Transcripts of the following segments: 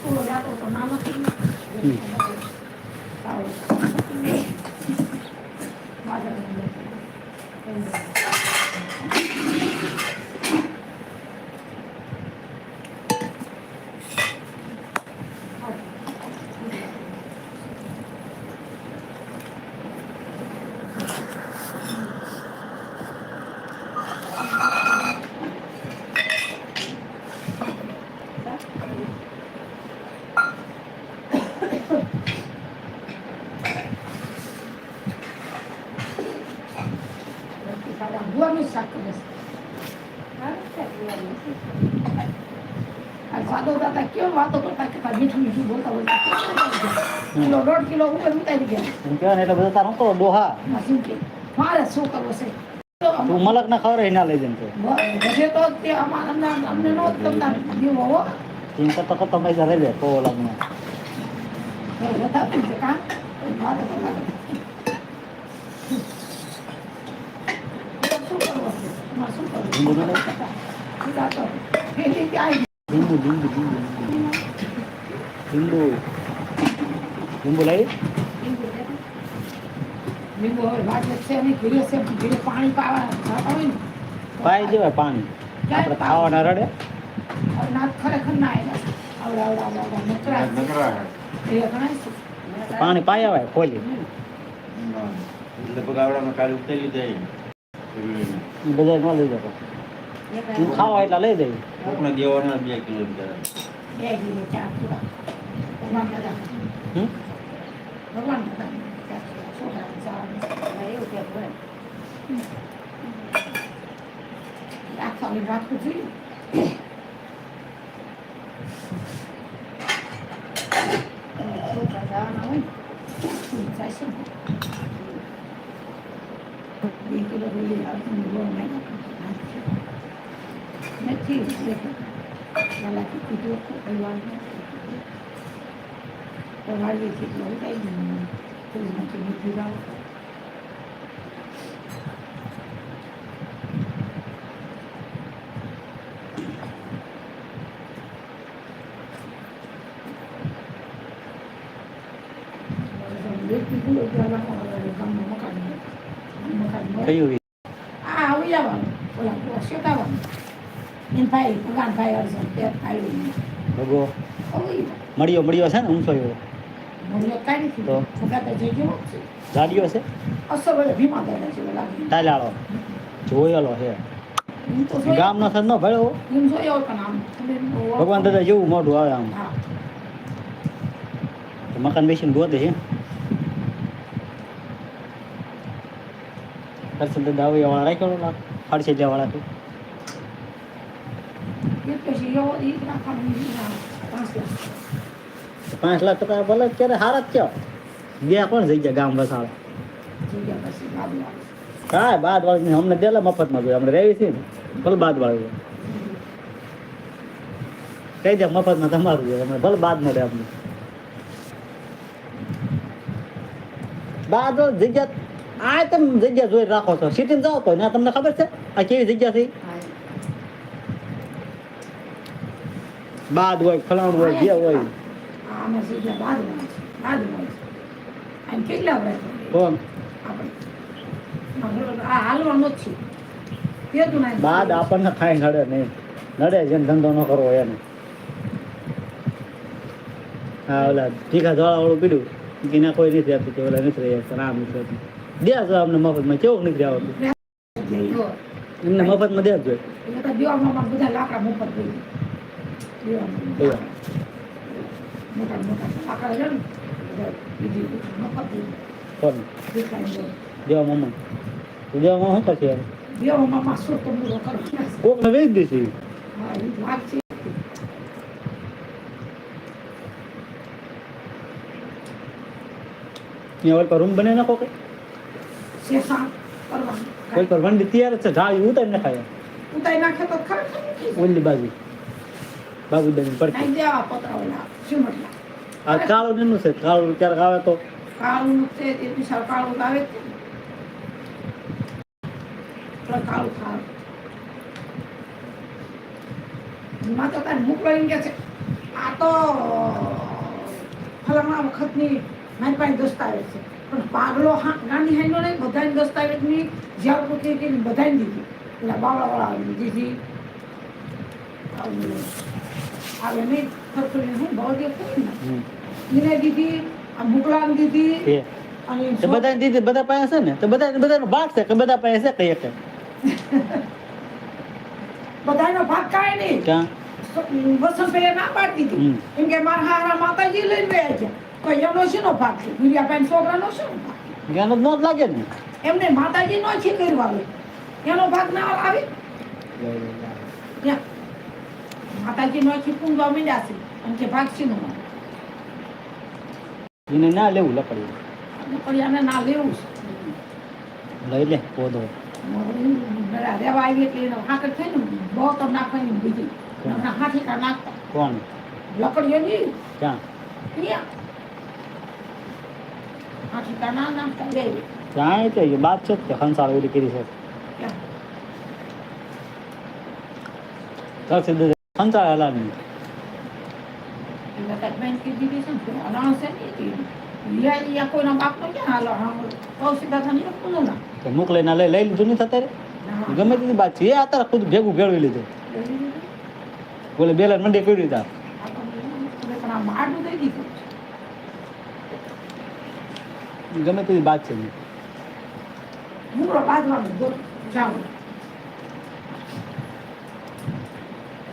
સ્કૂલો જાતો તો નામ હતી ગુવાનું શાક કરે છે આ સાદો દાદા કેમ વાતો કરતા કરતા મીઠું મીઠું બોલતા બોલતા કિલો દોઢ કિલો ઉપર ઉતારી ગયા એટલે બધા તારું કરો ડોહા. મારે શું કરવું છે? તું મલક ના ખબર ના લઈ જઈને તો. બધે તો તે અમને અમને નો તમને દીવો હો. લે તો લગ્ન બધા પૂછે મારે તો લાગે શું અમારે શું કરવું લીંબુ નહીં લઈ સીધા તો ફેરી જાય લીંબુ લીંબુ લીંબુ લીંબુ લીંબુ લઈ લીંબુ હવે વાટે છે નહીં ઘીરે છે ઘીરે પાણી પાવા હોય રડે પાણી પાઈ આવે, ખોલી. લગભગ આવડામાં કાલે ઉતરી જાય ઈ બધા ન લઈ જતો તું ખાવા એટલા લઈ દઈ કોકને દેવાના બે કિલોમીટર બે કિલો ચાર કિલો ભગવાન દાદા હમ? ભગવાન દાદા ચાર કિલો સોડા ચાર એવું કે ભગવાન રાખવાની રાખવું જોઈએ છોકરા જવાના હોય ને, જાય છે ને. બે કિલો રોલી આવતી બહુ મહેનત નથી પેલા કીધું ભગવાન તમારી કેટલું કઈ ઈ? આ આવી જવાનું ઓલા પેલા શેતાવાનું એન ભાઈ ભગવાન ભાઈ અર્જુન તે ભાઈ ભગો મળ્યો મળ્યો છે ને? ઊંચો એવો? તો? ગયો છે. ટાલાળો જોયેલો છે. એમ ગામનો સર નો ભળ્યો? એમ. ભગવાન દાદા જેવું મોઢું આવે આમ. મકાન બેસીને ગોતે છે. કરશન દાદા આવે વાળા રાખ્યો ના ફાડશે જ્યાં વાળા તું. પાંચ લાખ. ટકા ભલે અત્યારે હારા જ કયો બે કોણ જઈ ગયા ગામ વસાળે. હા બાદ વાળી અમને દેલા મફતમાં જોઈએ અમને રેવી છે ને ભલે બાદ વાળી કહી દે મફતમાં તમારું જોઈએ અમને ભલે બાદ મળે અમને. બાદ જગ્યા આ તમે જગ્યા જોઈ રાખો છો. સિટીમાં જાઓ તો ના તમને ખબર છે? આ કેવી જગ્યા છે? બાદ હોય ફલાણ હોય જે હોય. બાદ આપણને ખાઈ નડે નહીં. નડે જેમ ધંધો ન કરવો એને. હા ઓલા ઠીકા ધોળા વાળું પીડ્યું. કે ના કોઈ નથી આપતું ઓલા નથી રહ્યા રામ નથી દે જો અમને મફતમાં, કેવું નથી આવતું એમને જોઈએ મફતમાં છે નહીં. દેવા મમ્મા દેવા મમ્મા શું છે ત્યાં પર રૂમ બને નાખો કે? કોઈ પર તૈયાર જ છે. ઢાળી ઉતારી નાખે તો ખરેખર ઓલી બાજુ. બાબુ દેવા પતરા ઓલા આ કાળું એનું છે. કાળું ક્યારેક આવે તો. કાળું છે વિશાળ કાળું આવે છે કાળું ખાવમાં તો તારે મોકલાવીને કે છે. આ તો ફલાણા વખતની મારી પાસે દસ્તાવેજ છે. પણ પાગલો હા ગાંધી હેન્ડો નહીં બધાને દસ્તાવેજની જ્યાં પૂછી હતી બધાને દીધી. એટલે બાવળાવાળા આવી દીધી. આવે નહીં ખરખરી હું ભાવ દે એને દીધી આ મુકલાને દીધી અને બધા દીધી બધા પાસે છે ને? તો બધા બધાનો ભાગ છે કે બધા પાસે છે કઈ બધાનો ભાગ કાંઈ નહીં. વસંત ના પાડી. દીધી. કેમ કે મારા હારા માતાજી લઈને ગયા. છે કોઈ એનો શેનો ભાગ છે? ગુરિયાભાઈ છોકરાનો શેનો ભાગ જ્ઞાન જ નો લાગે ને. એમને માતાજી નો છે કરવાનું એનો ભાગ ના આવે? માતાજી નો છે પૂંગવા મીડ્યા છે. અને કે ભાગ છે નો એને ના લેવું લકડી એને ના લેવું. લઈ લે પોદો. રેવા આવી એટલે એનો હાકર થઈ ને બહુ તો નાખવાની બીજી. હાથી કા નાખતા. કોણ? લકડીઓ ની ક્યાં? ક્યાં છે એ બાદ છે તે હંસાળ એવી કરી છે હાલો તો મોકલે ના લઈ લઈ લીધું નહીં થતા ગમે તેની બાદ છે એ અત્યારે ખુદ ભેગું ભેળવી લીધું બોલે બેલર મંડી કર્યું હતા પણ આ મારું દઈ દીધું ગમે તેવી બાદ છે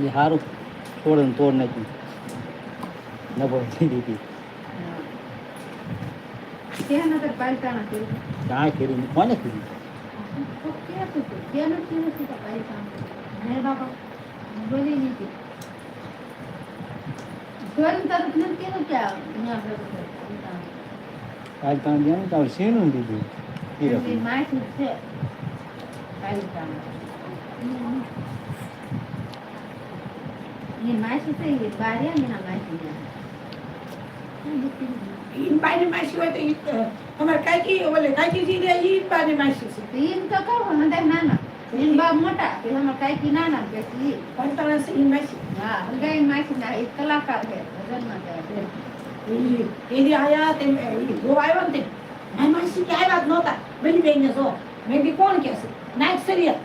એ સારું છોડ ને તોડ નાખ્યું નભો થઈ દીધી. ક્યાં કર્યું કોને કીધું તો આજ તમે જેમ તો શીનું કલાકાર રકમ. માથું જ છે. એ એના જી આયા તે ગો જો આવ્યો ને તે મારી માસી કે આવ્યા જ નહોતા. બની બેન જો મેં બી કોણ કે છે? નાયક સરિયત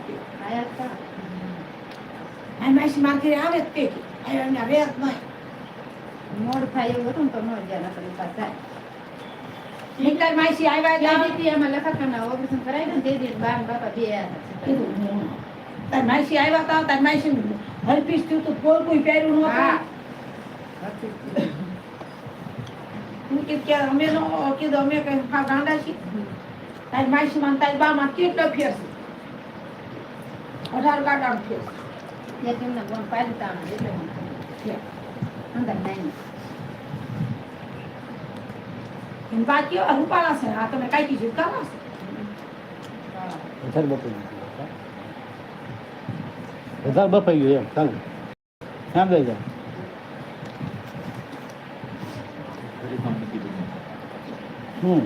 આયા હતા મારી માસી માર આવે જ તે આવ્યા ને આવે જ નહીં. મોડ થાય એવું હતું ને તો ન જ્યાં નકર પાસે થાય. નીકળાય માસી આવ્યા દીધી એમાં લખાકના ઓપરેશન કરાવી ને તે દી બા ને બાપા બે આવ્યા હતા. તાર માસી આવ્યા તા તાર માસી હરપીસ થયું તો કોઈ કોઈ પહેર્યું નહોતું. હું કે અમે નો કીધું અમે કઈ હા ગાંડા છીએ. તારી માસી માં તારી બા માં કેટલો ફેર છે? અઢાર ગાડાનો ફેર છે. એક એમના બોન પાલિતાણા એટલે મને ફેર. અંદર નાની એની બા કેવા રૂપાળા છે? આ તમે કાંઈ કીધું કાવા છે હા. વધારે બફાઈ ગયું વધારે બફાઈ ગયું એમ ચાલુ. એમ લઈ જાય ફરી તમને કીધું હમ.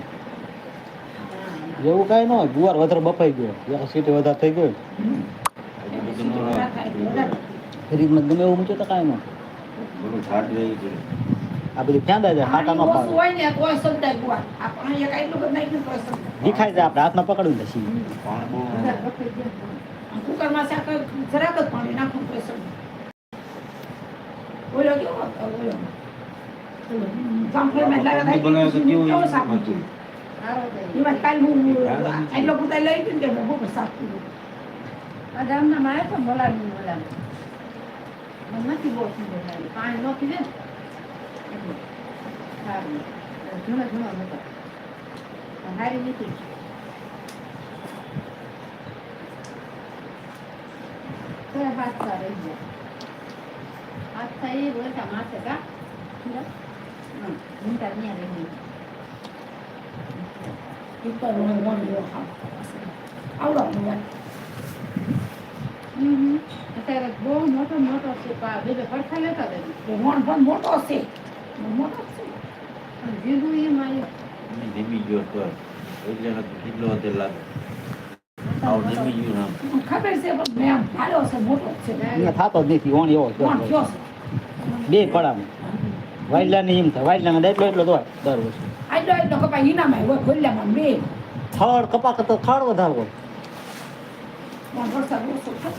એવું કાંઈ ન હોય. ગુવાર વધારે બફાઈ ગયો. સીટી વધારે થઈ ગયો. ફ્રીજમાં ગમે એવું મૂકે તો કાંઈ ન આ બધી ફેંદા જાય? ખાટા ન પાડે. હોય ને તોય સંતાય ગુવાર. આ પાણી એક આટલું બધું નાખ્યું તોય સંતાય દેખાય જાય આપણે હાથમાં પકડવું ને પછી પાણી બહુ અંદર બફાઈ ગયો. આ કુકરમાં જરાક જ પાણી નાખવું સંતાય ઓલો કેવો હતો? ઓલો ઓલો જામફળીમાં લાગે ઠંડી તે મેં બહુ. અત્યારે મોટો મોટો છે પા બે બે પડખા લેતા એ પણ મોટો છે મોટો છે. પણ જીગું એ અને ધીમી ગયો તો એટલે કેટલો હતો. લાગે ખબર છે? પણ મેં આમ છે મોટો છે થતો જ નથી ઓણ એવો બે પડામાં વાયલાની એમ થાય. દે એટલો એટલો હોય દર વર્ષે. આટલો એટલો કપાય ઈનામાં હોય ખોલ્યામાં બે. થડ કપા કરતા થડ વધારે હોય. વરસાદ ઓછો થતો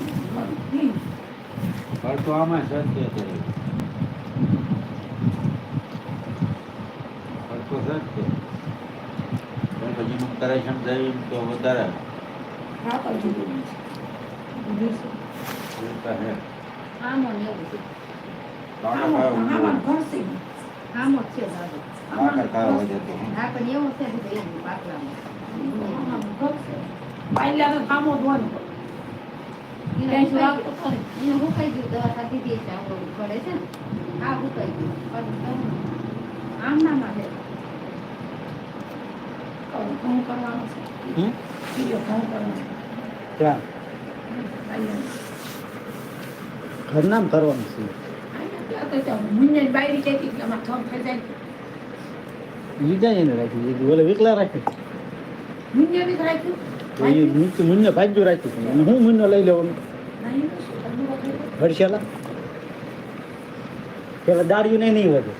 ફળ તો આમાં સત્ય છે. ફળ તો સત્ય. પછી નું કરેક્શન તો વધારે. હા તો જરૂરી છે. બીજું શું? એ તો હે. આમો ને એવું છે. કાકા આમાં- છે દાદો કાકા ખાવા જતો હા પણ છે કે એવું પાકલામાં. કામો હોય સુરાગ તો ખાધી હતી પડે છે આ કરવાનું છે. બીજો ઘઉં કરવાનો છે. ઘરનામ કરવાનું છે હું મુન્નો લઈ લેવાનું? વરસેલા પેલા દાળિયું નહીં નહીં વધે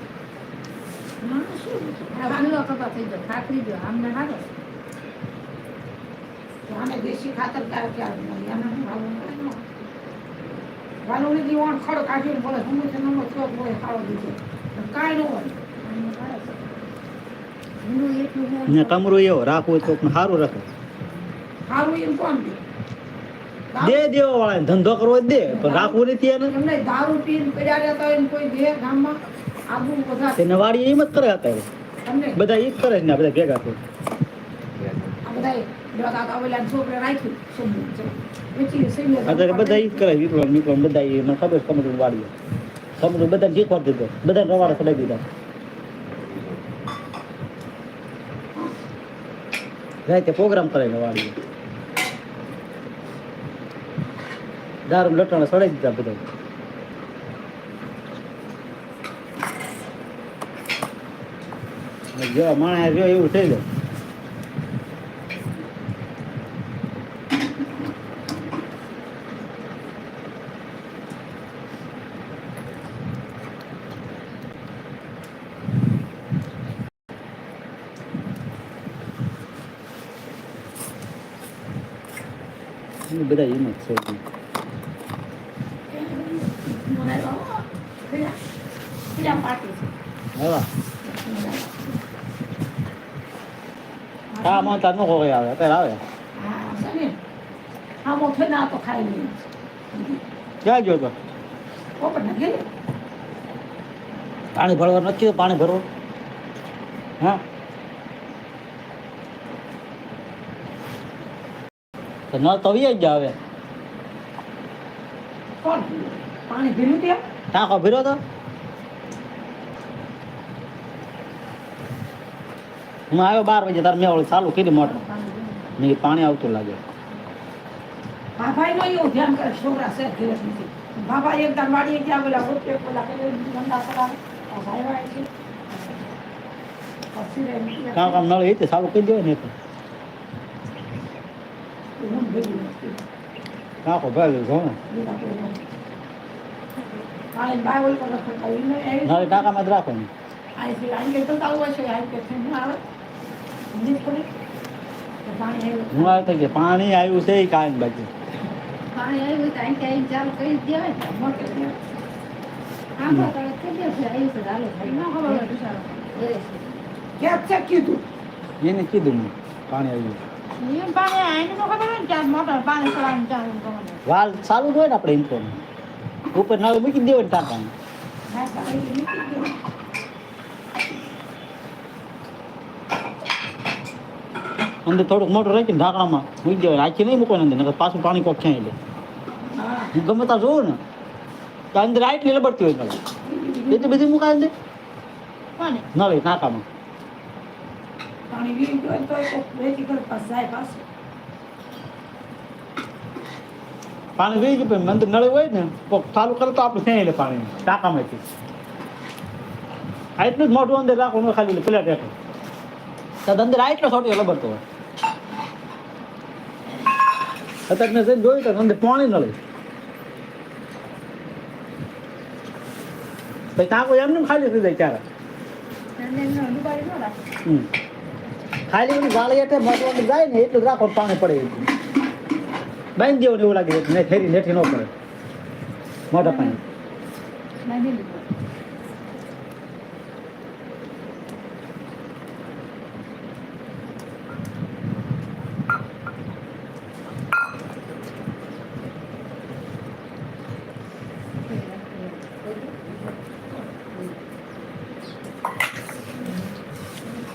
દેશી ખાતર ક્યારે ક્યારે મળે આને હું ભાવું ના હોય. વાલોની દીવાણ ખડ કાઢીને બોલે હું તો નમો છો બોલે ખાવા દીધો. કાંઈ ન હોય. આને કાંઈ છે. ભૂલું એટલું છે ને કમરું એવો રાખવું તો સારું રાખે. સારું એમ કોણ દે? દેવા વાળા ધંધો કરવો દે પણ રાખવું નથી એને. એમને દારૂ પીને પડ્યા રહેતા હોય કોઈ દે ગામમાં? આબુ બધા તેને વાડી એમ જ કરે હતા બધા એ જ કરે છે ને બધા ભેગા થઈ આ બધા અત્યારે બધા જ કરે વિક્રમ વિક્રમ બધા ઈ મને ખબર બધા શીખવા દીધો. બધા રવાડા ચડાવી દીધા. રાતે પ્રોગ્રામ કરાવીને વાળી દારૂ લટણ સડાઈ દીધા બધા. જેવા માણસ જો એવું થઈ જાય. એ બધા એમ જ છે. હા મોતા નો કોઈ આવે. અત્યારે આવે. ને ક્યાં ગયો તો? ને પાણી ભરવા નથી પાણી ભરવું? હા? તો નળ તો વી જ આવે. કોણ? પાણી ભીલું ત્યાં ટાંકો ભર્યો તો? હું આવ્યો બાર વાગે તાર મેં ચાલુ કરી મોટર. કીધું પાણી આવતું લાગે. ભાભાઈ નો એવું ધ્યાન કરે છોકરા છે ધીરજ નથી. બાબા એક દાન વાડીએ ગયા પેલા રોટે પેલા ધંધા કરાવે? ભાઈ વાય છે. કામ કામ નળ એ ચાલુ કરી દેવાય ને તો હું ભેગી નથી. ટાંકો ભાઈ છો ને ટાંકામાં જ રાખો ને હું આવે સમજી જ પાણી આવ્યું છે એ કાંઈ બાજુ પાણી આવ્યું તો અહીં ચાલુ કરી દેવાય. મોટે થઈ ગયા એને કીધું પાણી આવ્યું વાલ ચાલુ હોય ને આપણે ઇન્ફો ઉપર નળ મૂકી દેવો ને ગયું અંદર થોડુંક મોટું રાખીને ઢાંકણામાં મૂકી દેવાય. આખી નહીં મૂકવાનું અંદર નકર પાછું પાણી કોક ક્યાંય લે. હું ગમે ત્યાં જોઉં ને તો અંદર આટલી લબડતી હોય નળ. તો બધી મુકાય પાણી નળે ટાંકામાં પાણી વીરી ગયું તો એ વેચી કરે પાછું જાય પાછું. પાણી વી ગયું મંદિર નળે હોય ને ચાલુ કરે તો આપણે ક્યાંય લે પાણી ટાંકામાંથી. આટલું જ મોટું અંદર રાખો ન ખાલી પેલા ટેકો. તદ અંદર આટલો છોટી લબડતો હોય. અત્યારે જઈને જોયું તો અંદર પાણી નળે. પછી ટાંકો એમને ખાલી થઈ જાય ત્યારે. હમ. ખાલી ઓલી ગાળી એટલે મતલબ જાય ને એટલું રાખો પાણી પડે. બાંધી દેવું એવું લાગે ને ફેરી નેઠી ન પડે. મોટા પાણી.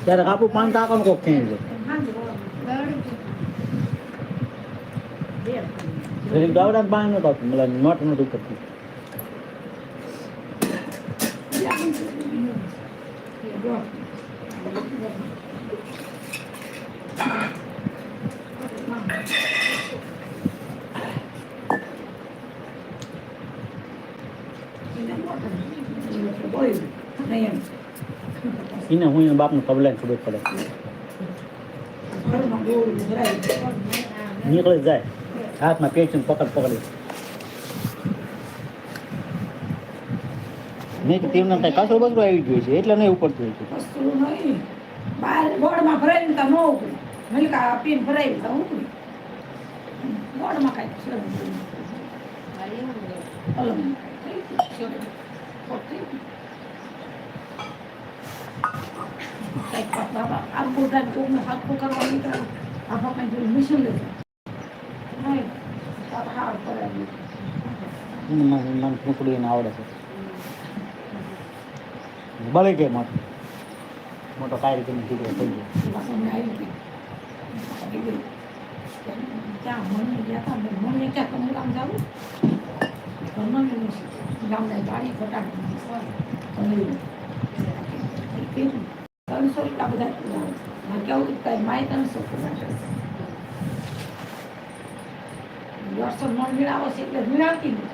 ત્યારે કાપુ પાન ટાંકાનું કોક ખેંચ જાય હાંજે બોલો. નો ગાવડામાં મલા નોટ નો દુખ કરતું એને હું એના બાપનું કબલાને ખબર પડે. નીકળી જાય. હાથમાં પેચીને પકડ પકડી. નહીં તો તેમના કઈ કચરો બસરો આવી ગયો છે એટલે નહીં ઉપડતું હોય છે. બહાર બોર્ડમાં ભરાઈને તો ન ઉકળે મિલકા આપીને તો ઉકળે બોર્ડમાં કાંઈ છે નહીં. અલગ થઈ ગયું છે. ખોટ થઈ ગયું. કાંઈક બાબા આ બોટાદ કોકને હાથો કરવા નીકળે કાંઈ જોયું મિશન મને મૂકડીને આવડે છે બળે ગઈ મોટો મોટો કાંઈ રીતે દીકરો થઈ ગયો વાસણને આવી ગઈ. આવી ગઈ. ત્યાં મમ્મી ગયા હતા મેં મમ્મી ક્યાં તમે ગામ જાવું મમ્મી નહીં ગામને ગાડી ફટાડી તમે રૂપિયા બધા મેં કેવું કઈ માય ત્રણસો વર્ષો મણ વીણાવો છે એટલે વીણાવતી નથી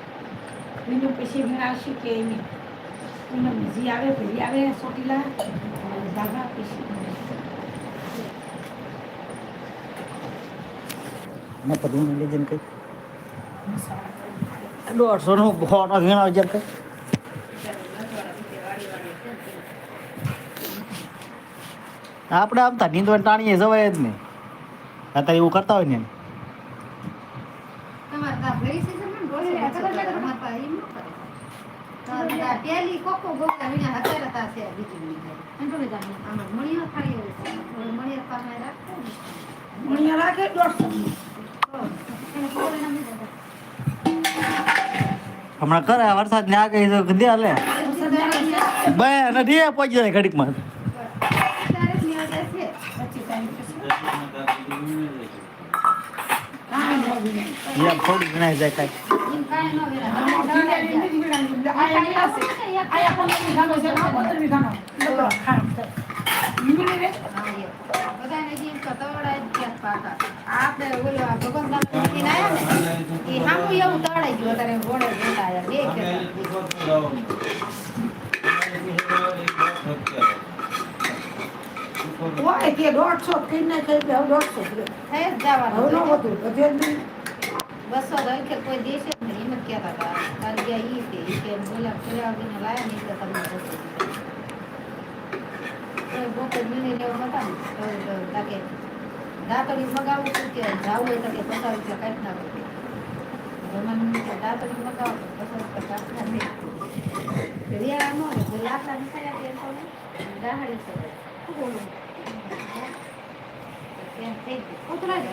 બીજું પછી વીણાવશે કે નહીં પૂનમ જી આવે પેલી આવે ચોટીલા દાદા પછી ને બધું લઈ જઈને કઈ દોઢસો નો ફોટો ઘણા જેમ કઈ આપણે આમ તા નીંદવાની ટાણીએ જવાય જ નહીં. અત્યારે એવું કરતા હોય ને હમણાં છે જમણ? બોલે આ કરે. છે, અમારે પાસે ઈ ન. કરે. તો આ પેલી આયા. બે ખેતર. જાય કે દોઢસો કઈ ના કઈ દોઢસો કરે. થઈ જ જવાનું. બસો દરખે કોઈ દેશે જ. એમ કહેતા હતા. તારી ગયા એ તે. કે બોલા ફેરવા બીને લાયા નહીં તો તમને બસો દીધા. તો લેવા હતા ને, તાકે દાંતળી મગાવું છું કે જાવું હોય તો કે પચાસ રૂપિયા કાઢી નાખો જમાનું દાંતળી મગાવો પચાસ રૂપિયા કાઢી નાખો રિયા નો રે કોઈ લાકડા ની ને દાહડી છે થઈ ગયું કોતરા જ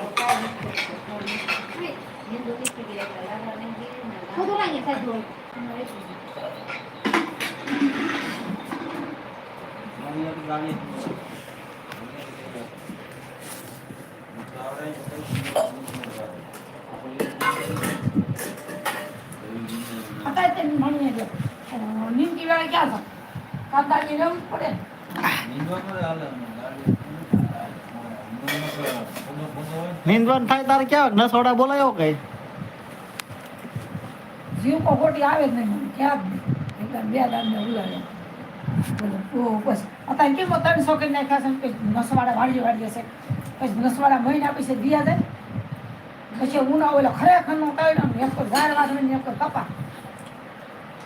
કાઈ નથી નિંદુ નીકળી ગયા એટલે લાકડા ને ગીરી છે? નીંદવાનું થાય તારે ક્યાં? નસોડા બોલાયો કઈ? જીવ કો ખોટી આવે જ નહીં ક્યાં એકદમ બે દાંડને ઉલાડે બોલો, ઓ, બસ. અત્યારે કેમ ત્રણસો કરી નાખ્યા છે? નસવાડા વાળી વાળી હશે પછી નસવાડા મહિના પછી દિયા દે. પછી ઉના ઓલો ખરેખર નો કાઢ્યો એક વાળો ને એક કપા.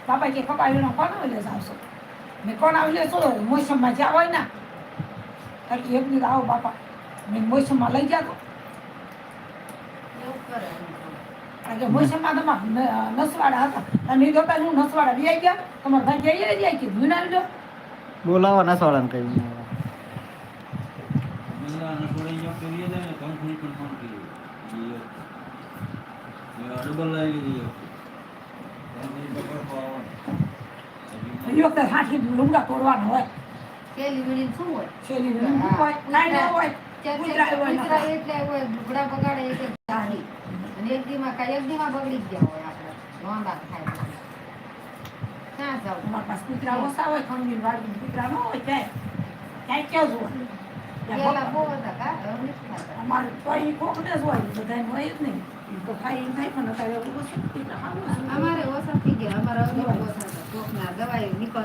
બાપા કે પપ્પા એનો કોણ આવે આવશો? મેં કોણ આવી લેશો મોસમમાં જ્યાં હોય ને એક દિવસ આવો બાપા. મેં મોસમમાં લઈ ગયા તો. મોસમમાં તમારા નસવાડા હતા. અને એ જોતા નસવાડા બી ગયા. તમારા ભાઈ જઈએ જાય કે ભૂનાવી દો બોલાવા નસવાળાને કહી બંગાળના છોડી ગયો તો એ જાય ને કંપની પણ ફોન કર્યો? એ ડબલ લાવી દીધો કંપની પકડ પાવન એ વખતે હાથી લુગડા તોડવાના હોય. પેલી વીણી શું હોય? શેરી હોય? હોય કૂતરા હોય. કૂતરા એટલે હોય લુગડા બગાડે એક એક અને એક દીમાં કાંઈ એક દીમાં બગડી ગયા હોય આપણે. લોંદા ખાય ક્યાં જાવ? તમારા પાસે કૂતરા ઓછા હોય ખંડી વાળી કૂતરા ન હોય ક્યાંય? ક્યાંય ક્યાં જ પેલા બહુ હતા કા? અમારે તો એ કોકને જ હોય બધાને હોય જ નહીં. તો ખાઈ થાય પણ અત્યારે ઓછું. અમારે ઓછા થઈ ગયા અમારે કોકના દવાઈ નીકળ